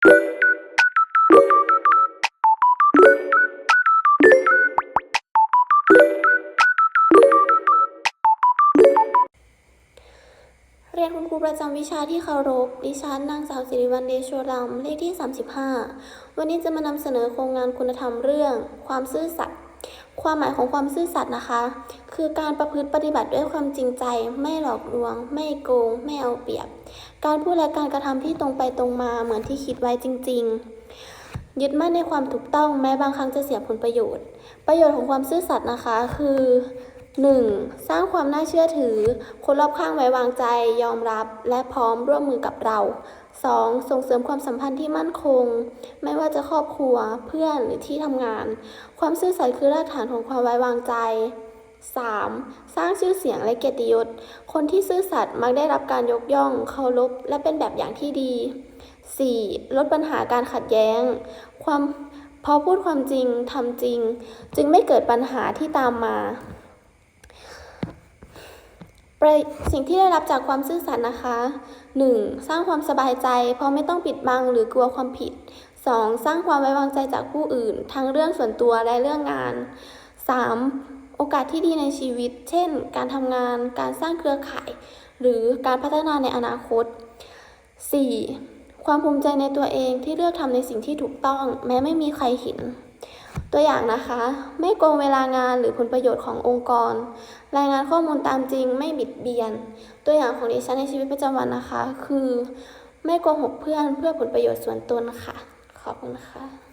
เรียนคุณครูประจำวิชาที่เคารพ ดิฉันนางสาวสิริวัลเดโชรำเลขที่ 35 วันนี้จะมานำเสนอโครงงานคุณธรรมเรื่อง ความซื่อสัตย์ ความหมายของความซื่อสัตย์นะคะ คือการประพฤติปฏิบัติด้วยความจริงใจ ไม่หลอกลวง ไม่โกง ไม่เอาเปรียบ การพูดและการกระทำที่ตรงไปตรงมาเหมือนที่คิดไว้จริง ๆ ยึดมั่นในความถูกต้องแม้บางครั้งจะเสียผลประโยชน์ ประโยชน์ของความซื่อสัตย์นะคะคือ 1. สร้างความน่าเชื่อถือ คนรอบข้างไว้วางใจ ยอมรับ และพร้อมร่วมมือกับเรา 2. ส่งเสริมความสัมพันธ์ที่มั่นคง ไม่ว่าจะครอบครัว เพื่อน หรือที่ทำงาน ความซื่อสัตย์คือรากฐานของความไว้วางใจ 3. สร้างชื่อเสียงและเกียรติยศ คนที่ซื่อสัตย์มักได้รับการยกย่อง เคารพ และเป็นแบบอย่างที่ดี 4. ลดปัญหาการขัดแย้ง ความพอพูดความจริงทำจริง จึงไม่เกิดปัญหาที่ตามมาสิ่งที่ได้รับจากความซื่อสัตย์นะคะ 1. สร้างความสบายใจ เพราะไม่ต้องปิดบังหรือกลัวความผิด 2. สร้างความไว้วางใจจากผู้อื่น ทั้งเรื่องส่วนตัวและเรื่องงาน 3. โอกาสที่ดีในชีวิต เช่น การทำงาน การสร้างเครือข่าย หรือการพัฒนาในอนาคต 4. ความภูมิใจในตัวเองที่เลือกทำในสิ่งที่ถูกต้อง แม้ไม่มีใครเห็น ตัวอย่างนะคะ ไม่โกงเวลางานหรือผลประโยชน์ขององค์กร รายงานข้อมูลตามจริงไม่บิดเบียน ตัวอย่างของดิฉันในชีวิตประจำวันนะคะ คือ ไม่โกหกเพื่อนเพื่อผลประโยชน์ส่วนตนค่ะ ขอบคุณค่ะ